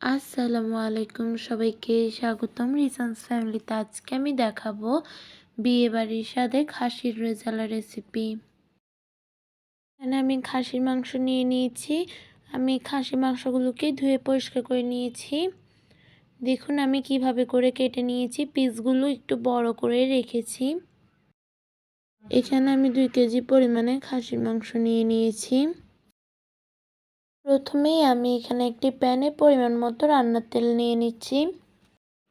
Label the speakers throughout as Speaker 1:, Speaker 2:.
Speaker 1: আসসালামু আলাইকুম সবাইকে, স্বাগতম রিসান্স ফ্যামিলিতে। আজকে আমি দেখাবো বিয়ে বাড়ির সাথে খাসির রেজালা রেসিপি। এখানে আমি খাসির মাংস নিয়ে নিয়েছি। আমি খাসি মাংসগুলোকে ধুয়ে পরিষ্কার করে নিয়েছি। দেখুন আমি কীভাবে করে কেটে নিয়েছি, পিসগুলো একটু বড় করে রেখেছি। এখানে আমি দুই কেজি পরিমাণে খাসির মাংস নিয়ে নিয়েছি। প্রথমেই আমি এখানে একটি প্যানে পরিমাণ মতো রান্নার তেল নিয়ে নিচ্ছি।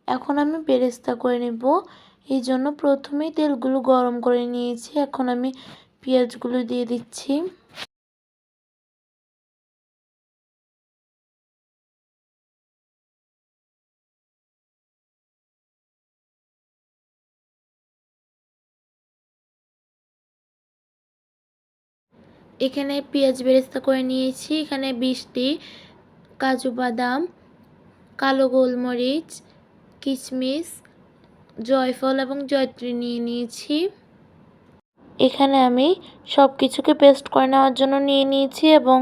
Speaker 1: এখন আমি বেরেস্তা করে নেব। এই জন্য প্রথমেই তেলগুলো গরম করে নিয়েছি। এখন আমি পেঁয়াজগুলো দিয়ে দিচ্ছি। এখানে পেঁয়াজ বেরেস্তা করে নিয়েছি। এখানে বিশটি কাজু বাদাম, কালো গোলমরিচ কিশমিশ জয়ফল এবং জয়ত্রী নিয়ে নিয়েছি। এখানে আমি সব কিছুকে পেস্ট করে নেওয়ার জন্য নিয়ে নিয়েছি এবং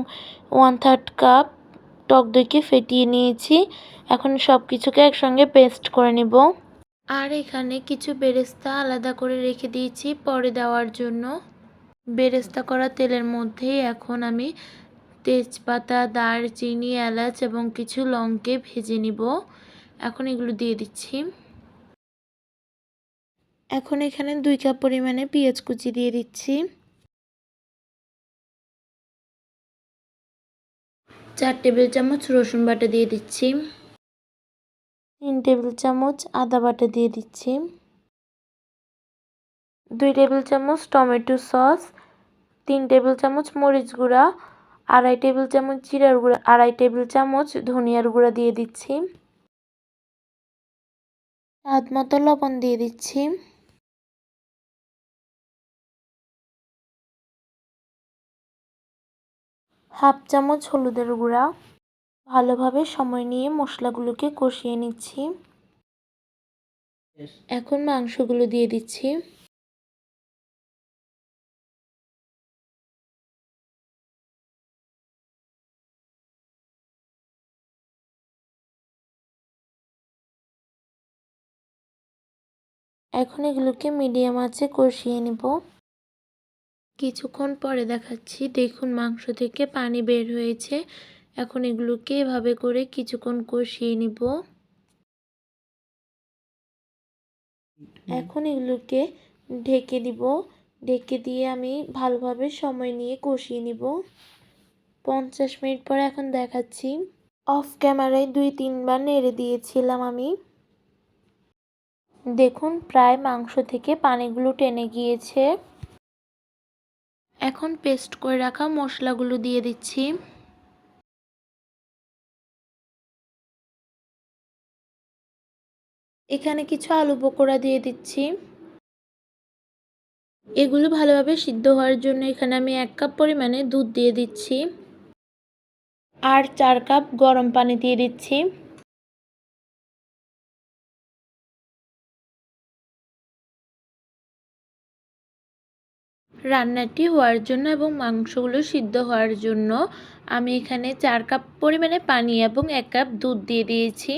Speaker 1: ওয়ান থার্ড কাপ টক দইকে ফেটিয়ে নিয়েছি। এখন সব কিছুকে একসঙ্গে পেস্ট করে নেব। আর এখানে কিছু বেরেস্তা আলাদা করে রেখে দিয়েছি পরে দেওয়ার জন্য। বেরেস্তা করা তেলের মধ্যেই এখন আমি তেজপাতা, দারচিনি, এলাচ এবং কিছু লঙ্কে ভেজে নিব। এখন এগুলো দিয়ে দিচ্ছি। এখন এখানে দুই কাপ পরিমাণে পেঁয়াজ কুচি দিয়ে দিচ্ছি। চার টেবিল চামচ রসুন বাটা দিয়ে দিচ্ছি। তিন টেবিল চামচ আদা বাটা দিয়ে দিচ্ছি। দুই টেবিল চামচ টমেটো সস। তিন টেবিল চামচ মরিচ গুঁড়া আড়াই টেবিল চামচ জিরার গুঁড়া আড়াই টেবিল চামচ ধনিয়ার গুঁড়া দিয়ে দিচ্ছি। স্বাদ মতো লবণ দিয়ে দিচ্ছি। হাফ চামচ হলুদের গুঁড়া। ভালোভাবে সময় নিয়ে মশলাগুলোকে কষিয়ে নিচ্ছি। এখন মাংসগুলো দিয়ে দিচ্ছি। এখন এগুলোকে মিডিয়াম আঁচে কষিয়ে নিব। কিছুক্ষণ পরে দেখাচ্ছি, দেখুন মাংস থেকে পানি বের হয়েছে। এখন এগুলোকে এভাবে করে কিছুক্ষণ কষিয়ে নিব। এখন এগুলোকে ঢেকে দিব। ঢেকে দিয়ে আমি ভালোভাবে সময় নিয়ে কষিয়ে নিব। পঞ্চাশ মিনিট পরে এখন দেখাচ্ছি। অফ ক্যামেরায় দুই তিনবার নেড়ে দিয়েছিলাম আমি। দেখুন, প্রায় মাংস থেকে পানিগুলো টেনে গিয়েছে। এখন পেস্ট করে রাখা মশলাগুলো দিয়ে দিচ্ছি। এখানে কিছু আলু পকোড়া দিয়ে দিচ্ছি। এগুলো ভালোভাবে সিদ্ধ হওয়ার জন্য এখানে আমি এক কাপ পরিমাণে দুধ দিয়ে দিচ্ছি। আর চার কাপ গরম পানি দিয়ে দিচ্ছি। রান্নাটি হওয়ার জন্য এবং মাংসগুলো সিদ্ধ হওয়ার জন্য আমি এখানে চার কাপ পরিমাণে পানি এবং এক কাপ দুধ দিয়ে দিয়েছি।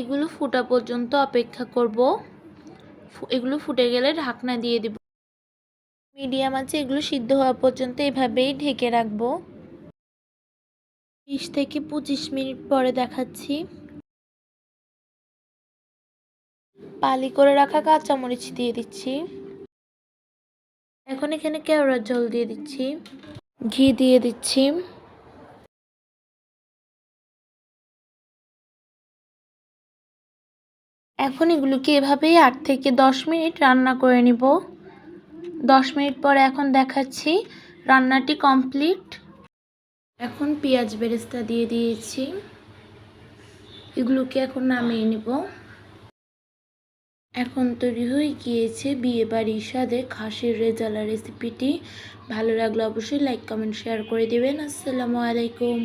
Speaker 1: এগুলো ফুটা পর্যন্ত অপেক্ষা করব। এগুলো ফুটে গেলে ঢাকনা দিয়ে দেব। মিডিয়াম আছে এগুলো সিদ্ধ হওয়া পর্যন্ত এভাবেই ঢেকে রাখব। বিশ থেকে পঁচিশ মিনিট পরে দেখাচ্ছি। পালি করে রাখা কাঁচামরিচ দিয়ে দিচ্ছি। এখন এখানে কেওড়ার জল দিয়ে দিচ্ছি। ঘি দিয়ে দিচ্ছি। এখন এগুলোকে এভাবেই আট থেকে দশ মিনিট রান্না করে নিব। দশ মিনিট পরে এখন দেখাচ্ছি রান্নাটি কমপ্লিট। এখন পেঁয়াজ বেরেস্তা দিয়ে দিয়েছি। এগুলোকে এখন নামিয়ে নেব। এখন তৈরি হয়ে গিয়েছে বিয়ে বাড়ির স্বাদে খাসির রেজালা রেসিপিটি। ভালো লাগলে অবশ্যই লাইক কমেন্ট শেয়ার করে দেবেন। আসসালামু আলাইকুম।